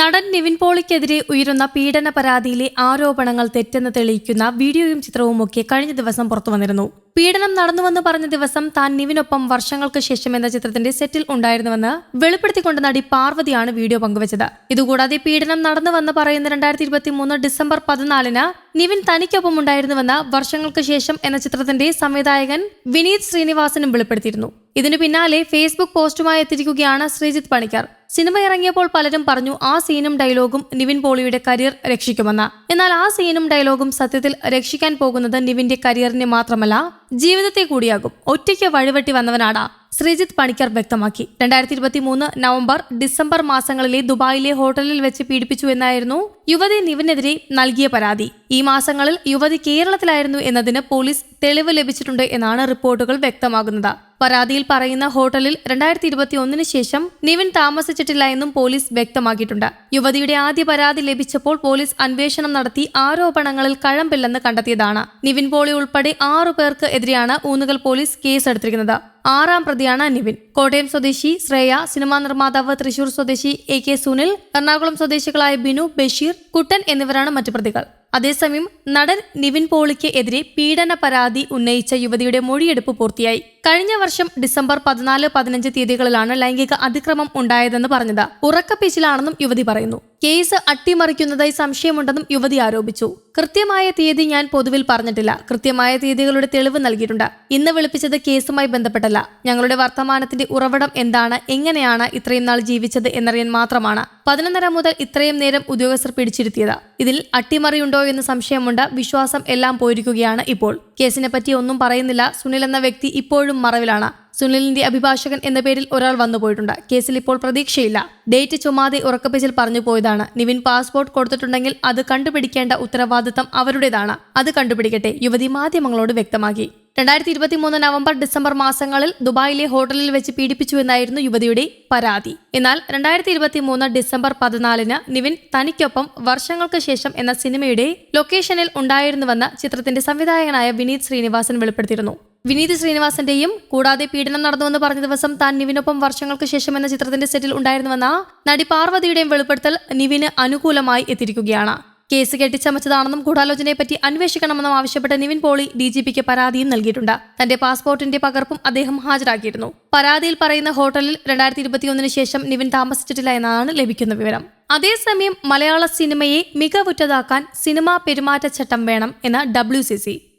നടൻ നിവിൻ പോളിക്കെതിരെ ഉയരുന്ന പീഡന പരാതിയിലെ ആരോപണങ്ങൾ തെറ്റെന്ന് തെളിയിക്കുന്ന വീഡിയോയും ചിത്രവുമൊക്കെ കഴിഞ്ഞ ദിവസം പുറത്തു വന്നിരുന്നു പീഡനം നടന്നുവെന്ന് പറഞ്ഞ ദിവസം താൻ നിവിനൊപ്പം വർഷങ്ങൾക്ക് ശേഷം എന്ന ചിത്രത്തിന്റെ സെറ്റിൽ ഉണ്ടായിരുന്നുവെന്ന് വെളിപ്പെടുത്തിക്കൊണ്ട് നടി പാർവതിയാണ് വീഡിയോ പങ്കുവച്ചത്. ഇതുകൂടാതെ പീഡനം നടന്നുവെന്ന് പറയുന്ന രണ്ടായിരത്തി ഇരുപത്തി മൂന്ന് ഡിസംബർ പതിനാലിന് നിവിൻ തനിക്കൊപ്പം ഉണ്ടായിരുന്നുവെന്ന് വർഷങ്ങൾക്ക് ശേഷം എന്ന ചിത്രത്തിന്റെ സംവിധായകൻ വിനീത് ശ്രീനിവാസനും വെളിപ്പെടുത്തിയിരുന്നു. ഇതിനു പിന്നാലെ ഫേസ്ബുക്ക് പോസ്റ്റുമായി എത്തിയിരിക്കുകയാണ് ശ്രീജിത്ത് പണിക്കർ. സിനിമ ഇറങ്ങിയപ്പോൾ പലരും പറഞ്ഞു ആ സീനും ഡയലോഗും നിവിൻ പോളിയുടെ കരിയർ രക്ഷിക്കുമെന്ന്. എന്നാൽ ആ സീനും ഡയലോഗും സത്യത്തിൽ രക്ഷിക്കാൻ പോകുന്നത് നിവിന്റെ കരിയറിനെ മാത്രമല്ല ജീവിതത്തെ കൂടിയാകും. ഒറ്റയ്ക്ക് വഴിവെട്ടി വന്നവനാണ് ശ്രീജിത്ത് പണിക്കർ വ്യക്തമാക്കി. രണ്ടായിരത്തി ഇരുപത്തി മൂന്ന് നവംബർ ഡിസംബർ മാസങ്ങളിലെ ദുബായിലെ ഹോട്ടലിൽ വെച്ച് പീഡിപ്പിച്ചു എന്നായിരുന്നു യുവതി നിവിനെതിരെ നൽകിയ പരാതി. ഈ മാസങ്ങളിൽ യുവതി കേരളത്തിലായിരുന്നു എന്നതിന് പോലീസ് തെളിവ് ലഭിച്ചിട്ടുണ്ട് എന്നാണ് റിപ്പോർട്ടുകൾ വ്യക്തമാകുന്നത്. പരാതിയിൽ പറയുന്ന ഹോട്ടലിൽ രണ്ടായിരത്തി ഇരുപത്തി ഒന്നിന് ശേഷം നിവിൻ താമസിച്ചിട്ടില്ല എന്നും പോലീസ് വ്യക്തമാക്കിയിട്ടുണ്ട്. യുവതിയുടെ ആദ്യ പരാതി ലഭിച്ചപ്പോൾ പോലീസ് അന്വേഷണം നടത്തി ആരോപണങ്ങളിൽ കഴമ്പില്ലെന്ന് കണ്ടെത്തിയതാണ്. നിവിൻ പോളി ഉൾപ്പെടെ ആറു പേർക്ക് എതിരെയാണ് ഊന്നുകൽ പോലീസ് കേസെടുത്തിരിക്കുന്നത്. ആറാം പ്രതിയാണ് നിവിൻ. കോട്ടയം സ്വദേശി ശ്രേയ സിനിമാ നിർമ്മാതാവ് തൃശൂർ സ്വദേശി എ കെ സുനിൽ എറണാകുളം സ്വദേശികളായ ബിനു ബഷീർ കുട്ടൻ എന്നിവരാണ് മറ്റു പ്രതികൾ. അതേസമയം നടൻ നിവിൻ പോളിക്ക് എതിരെ പീഡന പരാതി ഉന്നയിച്ച യുവതിയുടെ മൊഴിയെടുപ്പ് പൂർത്തിയായി. കഴിഞ്ഞ വർഷം ഡിസംബർ പതിനാല് പതിനഞ്ച് തീയതികളിലാണ് ലൈംഗിക അതിക്രമം ഉണ്ടായതെന്ന് പറഞ്ഞത്. ഉറക്കപ്പിച്ചിലാണെന്നും യുവതി പറയുന്നു. കേസ് അട്ടിമറിക്കുന്നതായി സംശയമുണ്ടെന്നും യുവതി ആരോപിച്ചു. കൃത്യമായ തീയതി ഞാൻ പൊതുവിൽ പറഞ്ഞിട്ടില്ല. കൃത്യമായ തീയതികളുടെ തെളിവ് നൽകിയിട്ടുണ്ട്. ഇന്ന് വിളിപ്പിച്ചത് കേസുമായി ബന്ധപ്പെട്ടല്ല. ഞങ്ങളുടെ വർത്തമാനത്തിന്റെ ഉറവിടം എന്താണ്? എങ്ങനെയാണ് ഇത്രയും നാൾ ജീവിച്ചത് എന്നറിയാൻ മാത്രമാണ് പതിനൊന്നര മുതൽ ഇത്രയും നേരം ഉദ്യോഗസ്ഥർ പിടിച്ചിരുത്തിയത്. ഇതിൽ അട്ടിമറിയുണ്ടോ എന്ന് സംശയമുണ്ട്. വിശ്വാസം എല്ലാം പോയിരിക്കുകയാണ് ഇപ്പോൾ. കേസിനെ പറ്റി ഒന്നും പറയുന്നില്ല. സുനിൽ എന്ന വ്യക്തി ഇപ്പോഴും മറവിലാണ്. സുനിലിന്റെ അഭിഭാഷകൻ എന്ന പേരിൽ ഒരാൾ വന്നു പോയിട്ടുണ്ട്. കേസിൽ ഇപ്പോൾ പ്രതീക്ഷയില്ല. ഡേറ്റ് ചുമ്മാതെ ഉറക്കപ്പിച്ചിൽ പറഞ്ഞു പോയതാണ്. നിവിൻ പാസ്പോർട്ട് കൊടുത്തിട്ടുണ്ടെങ്കിൽ അത് കണ്ടുപിടിക്കേണ്ട ഉത്തരവാദിത്തം അവരുടേതാണ്. അത് കണ്ടുപിടിക്കട്ടെ യുവതി മാധ്യമങ്ങളോട് വ്യക്തമാക്കി. രണ്ടായിരത്തി ഇരുപത്തി മൂന്ന് നവംബർ ഡിസംബർ മാസങ്ങളിൽ ദുബായിലെ ഹോട്ടലിൽ വെച്ച് പീഡിപ്പിച്ചുവെന്നായിരുന്നു യുവതിയുടെ പരാതി. എന്നാൽ രണ്ടായിരത്തി ഇരുപത്തി മൂന്ന് ഡിസംബർ പതിനാലിന് നിവിൻ തനിക്കൊപ്പം വർഷങ്ങൾക്ക് ശേഷം എന്ന സിനിമയുടെ ലൊക്കേഷനിൽ ഉണ്ടായിരുന്നുവെന്ന് ചിത്രത്തിന്റെ സംവിധായകനായ വിനീത് ശ്രീനിവാസൻ വെളിപ്പെടുത്തിയിരുന്നു. വിനീത് ശ്രീനിവാസന്റെയും കൂടാതെ പീഡനം നടന്നുവെന്ന് പറഞ്ഞ ദിവസം താൻ നിവിനൊപ്പം വർഷങ്ങൾക്ക് ശേഷം എന്ന ചിത്രത്തിന്റെ സെറ്റിൽ ഉണ്ടായിരുന്നുവെന്ന നടി പാർവതിയുടെയും വെളിപ്പെടുത്തൽ നിവിന് അനുകൂലമായി എത്തിയിരിക്കുകയാണ്. കേസ് കെട്ടിച്ചമച്ചതാണെന്നും ഗൂഢാലോചനയെപ്പറ്റി അന്വേഷിക്കണമെന്നും ആവശ്യപ്പെട്ട് നിവിൻ പോളി ഡി ജി പിക്ക് പരാതിയും നൽകിയിട്ടുണ്ട്. തന്റെ പാസ്പോർട്ടിന്റെ പകർപ്പും അദ്ദേഹം ഹാജരാക്കിയിരുന്നു. പരാതിയിൽ പറയുന്ന ഹോട്ടലിൽ രണ്ടായിരത്തി ഇരുപത്തിയൊന്നിന് ശേഷം നിവിൻ താമസിച്ചിട്ടില്ല എന്നാണ് ലഭിക്കുന്ന വിവരം. അതേസമയം മലയാള സിനിമയെ മികവുറ്റതാക്കാൻ സിനിമാ പെരുമാറ്റച്ചട്ടം വേണം എന്ന ഡബ്ല്യു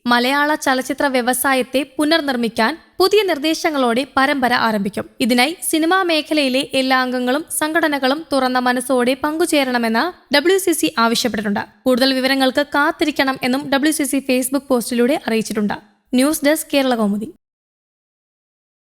മലയാള ചലച്ചിത്ര വ്യവസായത്തെ പുനർനിർമ്മിക്കാൻ പുതിയ നിർദ്ദേശങ്ങളോടെ പരമ്പര ആരംഭിക്കും. ഇതിനായി സിനിമാ മേഖലയിലെ എല്ലാ അംഗങ്ങളും സംഘടനകളും തുറന്ന മനസ്സോടെ പങ്കുചേരണമെന്ന് ഡബ്ല്യു സി സി ആവശ്യപ്പെട്ടിട്ടുണ്ട്. കൂടുതൽ വിവരങ്ങൾക്ക് കാത്തിരിക്കണം എന്നും ഡബ്ല്യു സി സി ഫേസ്ബുക്ക് പോസ്റ്റിലൂടെ അറിയിച്ചിട്ടുണ്ട്. News desk Kerala Kaumudi